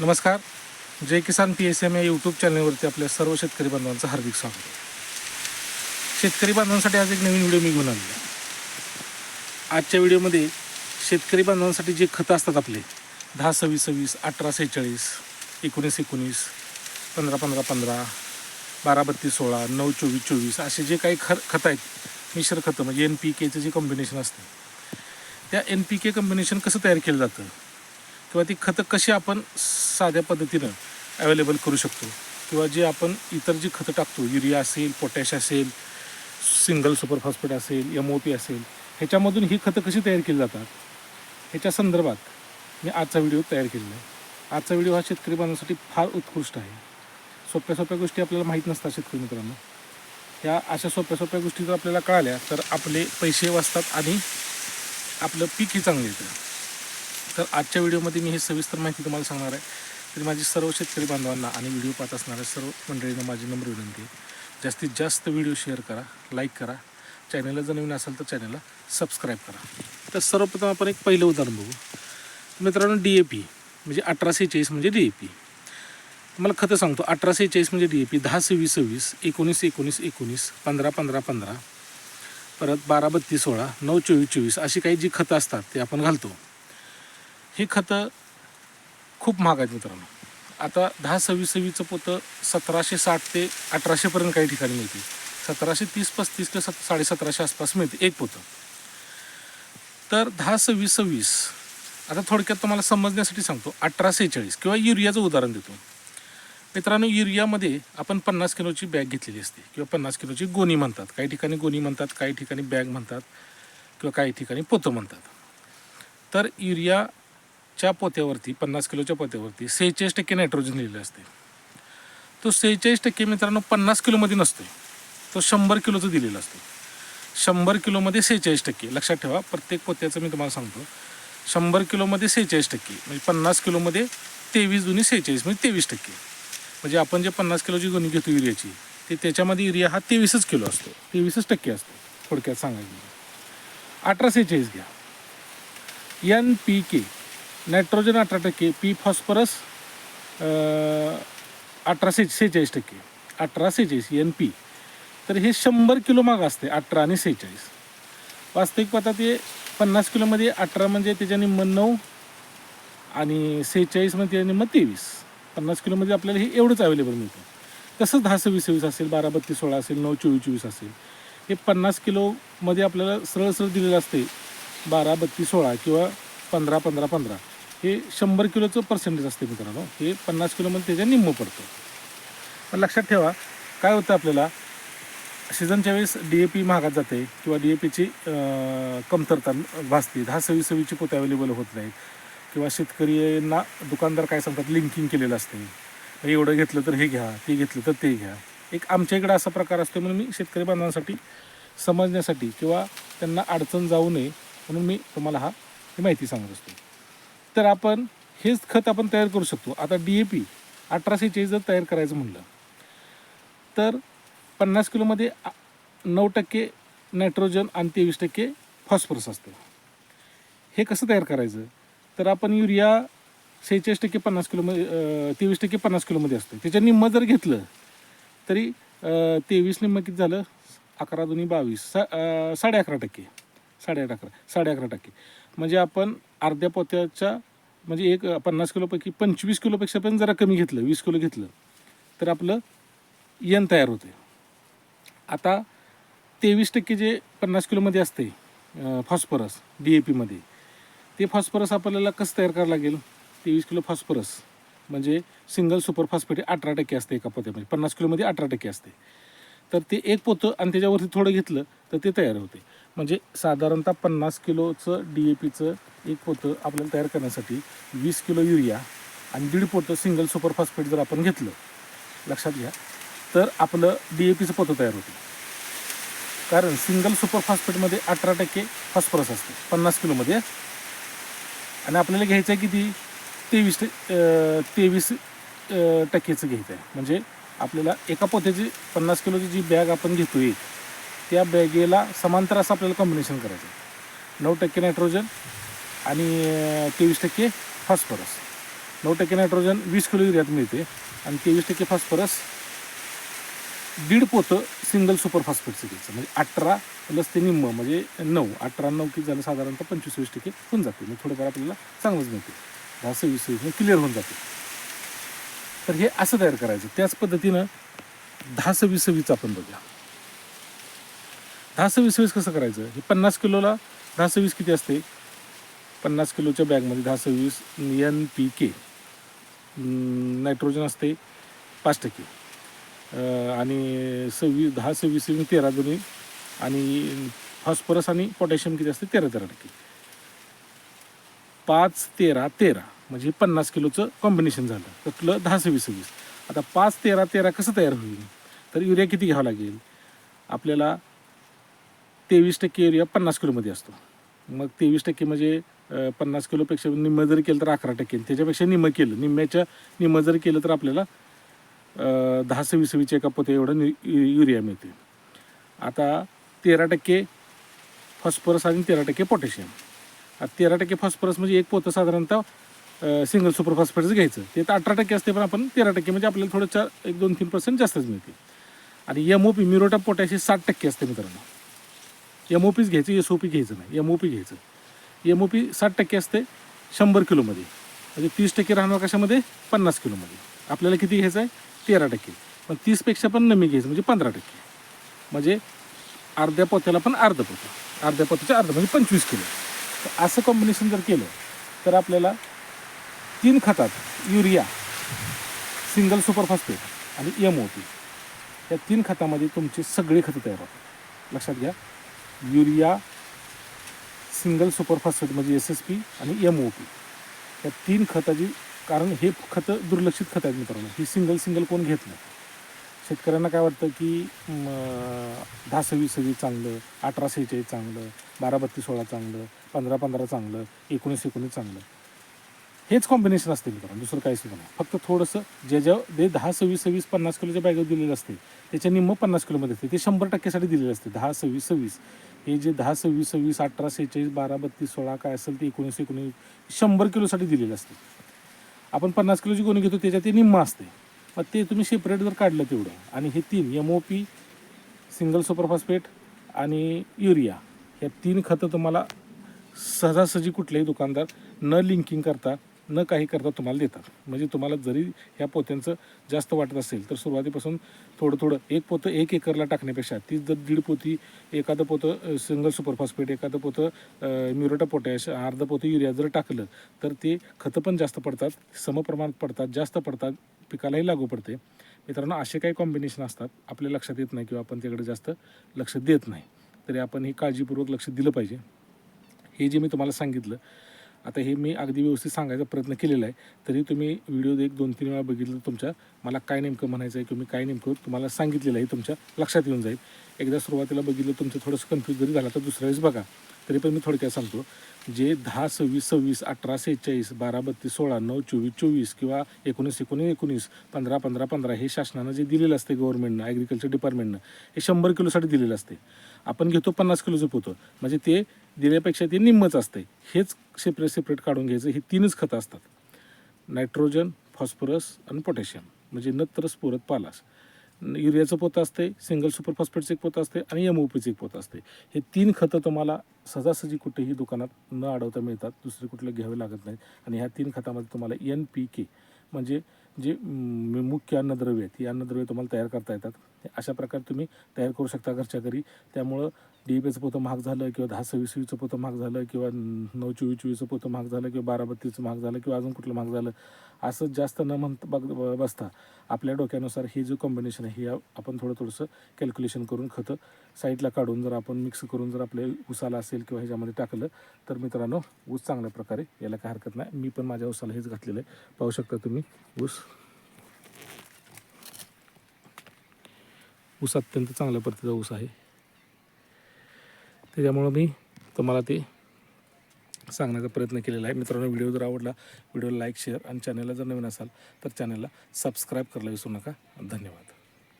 नमस्कार. जय किसान P S M या YouTube चॅनलवरती आपल्या सर्व शेतकरी बांधवांचं हार्दिक स्वागत. शेतकरी बांधवांसाठी आज एक नवीन व्हिडिओ मी घेऊन आलेलो आजच्या व्हिडिओमध्ये शेतकरी बांधवांसाठी जे खतं असतात आपले दहा सव्वीस सव्वीस अठरा सेहेचाळीस एकोणीस एकोणीस पंधरा पंधरा पंधरा बारा बत्तीस सोळा नऊ चोवीस चोवीस असे जे काही खर खतं आहेत मिश्र खतं म्हणजे एन पी केचं जे कॉम्बिनेशन असतं. त्या एन पी के कॉम्बिनेशन कसं तयार केलं जातं? किंवा ती खतं कशी आपण साध्या पद्धतीनं अवेलेबल करू शकतो? किंवा जे आपण इतर जी खतं टाकतो युरिया असेल पोटॅश असेल सिंगल सुपर फॉस्फेट असेल एम ओ पी असेल ह्याच्यामधून ही खतं कशी तयार केली जातात? ह्याच्या संदर्भात मी आजचा व्हिडिओ तयार केलेला आहे. आजचा व्हिडिओ हा शेतकरी बांधवांसाठी फार उत्कृष्ट आहे. सोप्या सोप्या गोष्टी आपल्याला माहीत नसतात शेतकरी मित्रांनो. ह्या अशा सोप्या सोप्या गोष्टी जर आपल्याला कळाल्या तर आपले पैसे वाचतात आणि आपलं पीकही चांगलं येतं. तर आजच्या व्हिडिओमध्ये मी हे सविस्तर माहिती तुम्हाला सांगणार आहे. तरी माझी सर्व शेतकरी बांधवांना आणि व्हिडिओ पाहत असणाऱ्या सर्व मंडळींना माझी नम्र विनंती आहे. जास्तीत जास्त व्हिडिओ शेअर करा लाईक करा. चॅनलला जर नवीन असेल तर चॅनलला सबस्क्राईब करा. तर सर्वप्रथम आपण एक पहिलं उदाहरण बघू. मित्रांनो डी ए पी म्हणजे अठराशे चाळीस म्हणजे डी ए पी तुम्हाला खतं सांगतो. अठराशे चाळीस म्हणजे डी ए पी दहा सव्वीस सव्वीस एकोणीस एकोणीस एकोणीस पंधरा पंधरा पंधरा परत बारा बत्तीस सोळा नऊ चोवीस चोवीस अशी काही जी खतं असतात ते आपण घालतो. हे खतं खूप महाग आहेत मित्रांनो. आता दहा सव्वीस सव्वीचं पोतं सतराशे साठ ते अठराशेपर्यंत काही ठिकाणी मिळते सतराशे तीस पस्तीस ते सत साडेसतराशे आसपास मिळते एक पोतं. तर दहा सव्वीस सव्वीस आता थोडक्यात तुम्हाला समजण्यासाठी सांगतो अठरा सेहेचाळीस किंवा युरियाचं उदाहरण देतो. मित्रांनो युरियामध्ये आपण पन्नास किलोची बॅग घेतलेली असते किंवा पन्नास किलोची गोणी म्हणतात. काही ठिकाणी गोणी म्हणतात काही ठिकाणी बॅग म्हणतात किंवा काही ठिकाणी पोतं म्हणतात. तर युरिया च्या पोत्यावरती पन्नास किलोच्या पोत्यावरती सेहेचाळीस टक्के नायट्रोजन लिहिलेलं असते. तो सेहेचाळीस टक्के मित्रांनो पन्नास किलोमध्ये नसतो तो शंभर किलोचं दिलेलं असतो शंभर किलोमध्ये सेहेचाळीस टक्के. लक्षात ठेवा प्रत्येक पोत्याचं मी तुम्हाला सांगतो. शंभर किलोमध्ये सेहेचाळीस टक्के. म्हणजे पन्नास किलोमध्ये तेवीस दुनी सेहेचाळीस म्हणजे तेवीस टक्के. म्हणजे आपण जे पन्नास किलोची गुणी घेतो युरियाची ते त्याच्यामध्ये युरिया हा तेवीसच किलो असतो. तेवीसच टक्के असतो. थोडक्यात सांगायचं. अठरा सेहेचाळीस घ्या. एन पी के. नायट्रोजन अठरा टक्के पी फॉस्फरस अठरा से सेहेचाळीस टक्के अठरा सेहेचाळीस एन पी तर हे शंभर किलो माग असते अठरा आणि सेहेचाळीस. वास्तविक पता ते पन्नास किलोमध्ये अठरा म्हणजे त्याच्या निम्म नऊ आणि सेहेचाळीस म्हणजे त्याच्या निम्म तेवीस. पन्नास किलोमध्ये आपल्याला हे एवढंच अवेलेबल मिळतं. तसंच दहा सव्वीस सव्वीस असेल बारा बत्तीस सोळा असेल नऊ चोवीस चोवीस असेल. हे पन्नास किलोमध्ये आपल्याला सरळ सरळ दिलेलं असते बारा बत्तीस सोळा किंवा पंधरा पंधरा पंधरा. हे शंभर किलोचं पर्सेंटेज असते मित्रांनो. हे पन्नास किलोमध्ये त्याच्या निम्म पडतं. पण लक्षात ठेवा काय होतं आपल्याला? सीझनच्या वेळेस डी ए पी महागात जाते किंवा डी ए पीची कमतरता भासते. दहा सव्वीस सव्वीसची पोते अवेलेबल होत नाहीत. किंवा शेतकऱ्यांना दुकानदार काय सांगतात? लिंकिंग केलेलं असते. एवढं घेतलं तर हे घ्या ते घेतलं तर ते घ्या. एक आमच्या इकडं असा प्रकार असतो म्हणून मी शेतकरी बांधवांसाठी समजण्यासाठी किंवा त्यांना अडचण जाऊ नये म्हणून मी तुम्हाला हा ही माहिती सांगत असतो. तर आपण हेच खत आपण तयार करू शकतो. आता डी ए पी अठराशे चाळीस जर तयार करायचं म्हणलं तर पन्नास किलोमध्ये नऊ टक्के नायट्रोजन आणि तेवीस टक्के फॉस्फरस असतं. हे कसं तयार करायचं? तर आपण युरिया सेहेचाळीस टक्के पन्नास किलोमध्ये तेवीस टक्के पन्नास किलोमध्ये असतं. त्याच्या निम्म जर घेतलं तरी तेवीस निम्म किती झालं? अकरा दोन्ही बावीस सा साडे अकरा टक्के. साडे अकरा साडे अकरा टक्के. म्हणजे आपण अर्ध्या पोत्याच्या म्हणजे एक पन्नास किलोपैकी पंचवीस किलोपेक्षा पण जरा कमी घेतलं वीस किलो घेतलं तर आपलं यन तयार होते आता तेवीस टक्के जे पन्नास किलोमध्ये असते फॉस्फरस डी ए पीमध्ये ते फॉस्फरस आपल्याला कसं तयार करावं लागेल? तेवीस किलो फॉस्फरस म्हणजे सिंगल सुपर फॉस्फेट अठरा टक्के असते एका पोत्यामध्ये पन्नास किलोमध्ये अठरा टक्के असते तर ते एक पोतं आणि त्याच्यावरती थोडं घेतलं तर ते तयार होते म्हणजे साधारणतः पन्नास किलोचं डी ए पीचं एक पोतं आपल्याला तयार करण्यासाठी वीस किलो युरिया आणि दीड पोतं सिंगल सुपर फॉस्फेट जर आपण घेतलं लक्षात घ्या तर आपलं डी ए पीचं पोतं तयार होतं. कारण सिंगल सुपर फॉस्फेटमध्ये अठरा टक्के फॉस्फरस असते पन्नास किलोमध्ये. आणि आपल्याला घ्यायचं आहे किती? तेवीस ते तेवीस टक्केचं घ्यायचं आहे. म्हणजे आपल्याला एका पोत्याची पन्नास किलोची जी बॅग आपण घेतो आहे त्या बॅगेला समांतर असं आपल्याला कॉम्बिनेशन करायचं आहे. नऊ टक्के नायट्रोजन आणि तेवीस टक्के फॉस्फरस नऊ टक्के नायट्रोजन वीस किलो युरियात मिळते. आणि तेवीस टक्के फॉस्फरस दीड पोतं सिंगल सुपर फॉस्फेटचं घ्यायचं. म्हणजे अठरा प्लस ते निम्म म्हणजे नऊ. अठरा नऊ की झालं? साधारणतः पंचवीस वीस टक्के होऊन जाते. मग थोडंफार आपल्याला चांगलंच मिळते. दहा सव्वीस सव्वीस म्हणजे क्लिअर होऊन जाते. तर हे असं तयार करायचं. त्याच पद्धतीनं दहा सव्वीस सव्वीचं आपण बघूया. दहा सव्वीस वीस कसं करायचं? हे पन्नास किलोला दहा सव्वीस किती असते? पन्नास किलोच्या बॅगमध्ये दहा सव्वीस एन पी के नायट्रोजन असते पाच टक्के. आणि सव्वीस दहा सव्वीस तेरा दोन्ही आणि फॉस्फरस आणि पोटॅशियम किती असते? तेरा तेरा टक्के. पाच तेरा तेरा म्हणजे पन्नास किलोचं कॉम्बिनेशन झालं. तर त्यातलं दहा सव्वीस सव्वीस आता पाच तेरा तेरा कसं तयार होईल? तर युरिया किती घ्यावा लागेल? आपल्याला तेवीस टक्के युरिया पन्नास किलोमध्ये असतो. मग तेवीस टक्के म्हणजे पन्नास किलोपेक्षा निम्म जर केलं तर अकरा टक्के. त्याच्यापेक्षा निम्म केलं. निम्म्याच्या निम्म जर केलं तर आपल्याला दहा सव्वीस सव्वीसच्या एका पोते एवढं यु- युरिया मिळते. आता तेरा टक्के फॉस्फरस आणि तेरा टक्के पोटॅशियम. आता तेरा टक्के फॉस्फरस म्हणजे एक पोतं साधारणतः सिंगल सुपर फॉस्फरस घ्यायचं. ते तर अठरा टक्के असते पण आपण तेरा टक्के म्हणजे आपल्याला थोडं चार एक दोन तीन पर्सेंट जास्तच मिळते. आणि एम ओ पी मिरोटा पोटॅशियम साठ टक्के असते मित्रांनो. एम ओ पीच घ्यायचं एस ओ पी घ्यायचं नाही. एम ओ पी घ्यायचं. एम ओ पी साठ टक्के असते शंभर किलोमध्ये. म्हणजे तीस टक्के राहणार कशामध्ये? पन्नास किलोमध्ये. आपल्याला किती घ्यायचं आहे? तेरा टक्के. पण तीसपेक्षा पण नमी घ्यायचं म्हणजे पंधरा टक्के. म्हणजे अर्ध्या पोत्याला पण अर्ध पोतं. अर्ध्या पोत्याच्या अर्ध म्हणजे पंचवीस किलो. तर असं कॉम्बिनेशन जर केलं तर आपल्याला तीन खतात युरिया सिंगल सुपरफॉस्फेट आणि एम ओ पी या तीन खतामध्ये तुमची सगळी खतं तयार होतात. लक्षात घ्या. युरिया सिंगल सुपर फॉस्फेट म्हणजे एस एस पी आणि एम ओ पी या तीन खताची कारण हे खतं दुर्लक्षित खतं आहेत मित्रांनो. ही सिंगल सिंगल कोण घेत नाही. शेतकऱ्यांना काय वाटतं की दहा सव्वीस सव्वीस चांगलं अठरा सेहेचाळीस चांगलं बारा बत्तीस सोळा चांगलं पंधरा पंधरा चांगलं एकोणीस एकोणीस चांगलं. हेच कॉम्बिनेशन असते मित्रांनो दुसरं काहीच नाही फक्त थोडंसं जे ज्या जे दहा सव्वीस सव्वीस पन्नास किलोच्या बॅगेत दिलेलं असते त्याच्या निम्म पन्नास किलोमध्ये असते ते शंभर टक्क्यासाठी दिलेलं असते दहा सव्वीस सव्वीस. हे जे दहा सव्वीस सव्वीस अठरा सेहेचाळीस बारा बत्तीस सोळा काय असेल ते एकोणीस एकोणीस शंभर किलोसाठी दिलेलं असते आपण पन्नास किलोची गोणी घेतो त्याच्यात ते निम्म असते. मग ते तुम्ही सेपरेट जर काढलं तेवढं आणि हे तीन M O P single superphosphate आणि युरिया या तीन खतं तुम्हाला सहजासहजी कुठलेही दुकानदार न लिंकिंग करता न काही करता तुम्हाला देतात. म्हणजे तुम्हाला जरी ह्या पोत्यांचं जास्त वाटत असेल तर सुरुवातीपासून थोडं थोडं एक पोतं एक एकरला टाकण्यापेक्षा ती जर दीड पोती एखादं पोतं सिंगल सुपरफॉस्फेट एखादं पोतं म्युरोटा पोटॅश अर्धं पोतं युरिया जर टाकलं तर ते खतं पण जास्त पडतात समप्रमाणात पडतात जास्त पडतात पिकालाही लागू पडते. मित्रांनो असे काही कॉम्बिनेशन असतात आपल्या लक्षात येत नाही किंवा आपण त्याकडे जास्त लक्ष देत नाही. तरी आपण हे काळजीपूर्वक लक्ष दिलं पाहिजे. हे जे मी तुम्हाला सांगितलं आता हे मी अगदी व्यवस्थित सांगायचा प्रयत्न केलेला आहे. तरी तुम्ही व्हिडिओ एक दोन तीन वेळा बघितलं तुमच्या मला काय नेमकं म्हणायचं आहे तुम्ही काय नेमकं तुम्हाला सांगितलेलं आहे तुमच्या लक्षात येऊन जाईल. एकदा सुरुवातीला बघितलं तुमचं थोडंसं कन्फ्यूज जरी झालं तर दुसऱ्या वेळेस बघा. तरी पण मी थोडक्यात सांगतो जे दहा सव्वीस सव्वीस अठरा सेहेचाळीस बारा बत्तीस सोळा नऊ चोवीस चोवीस किंवा एकोणीस एकोणीस एकोणीस पंधरा पंधरा पंधरा हे शासनानं जे दिलेलं असते गव्हर्नमेंटनं ॲग्रिकल्चर डिपार्टमेंटनं हे शंभर किलोसाठी दिलेलं असते आपण घेतो पन्नास किलोचं पोतं म्हणजे ते दिल्यापेक्षा ते निम्मच असते हेच सेपरेट सेपरेट काढून घ्यायचं हे तीनच खतं असतात. नायट्रोजन फॉस्फरस आणि पोटॅशियम म्हणजे नत्र स्फुरत पालास. युरियाचं पोत असते सिंगल सुपर फॉस्फेटचं एक पोत असते आणि एम ओ पीचं एक पोत असते. हे तीन खतं तुम्हाला सहजासहजी कुठेही दुकानात न अडवता मिळतात दुसरे कुठले घ्यावे लागत नाहीत. आणि ह्या तीन खतामध्ये तुम्हाला एन पी के म्हणजे जे मुख्य अन्नद्रव्य आहेत ती अन्नद्रव्य तुम्हाला तयार करता येतात. अशा प्रकारे तुम्ही तयार करू शकता घरच्या घरी. त्यामुळं डी एचं पोतं महाग झालं किंवा दहा सव्वीस पोतं महाग झालं किंवा नऊ चोवीस चोवीसचं पोतं महाग झालं किंवा बारा बत्तीसचं महाग झालं किंवा अजून कुठलं महाग झालं असं जास्त न म्हणत बघ बसता आपल्या डोक्यानुसार हे जे कॉम्बिनेशन आहे हे आपण थोडं थोडंसं कॅल्क्युलेशन करून खतं साईडला काढून जर आपण मिक्स करून जर आपल्या उसाला असेल किंवा ह्याच्यामध्ये टाकलं तर मित्रांनो ऊस चांगल्या प्रकारे याला काय हरकत नाही. मी पण माझ्या उसाला हेच घातलेलं आहे. पाहू शकता तुम्ही ऊस ऊस अत्यंत चांगल्या प्रतीचा ऊस आहे. त्याच्यामुळं मी तुम्हाला ते सांगण्याचा प्रयत्न केलेला आहे. मित्रांनो व्हिडिओ जर आवडला व्हिडिओला लाईक शेअर आणि चॅनलला जर नवीन असाल तर चॅनलला सबस्क्राईब करायला विसरू नका. धन्यवाद.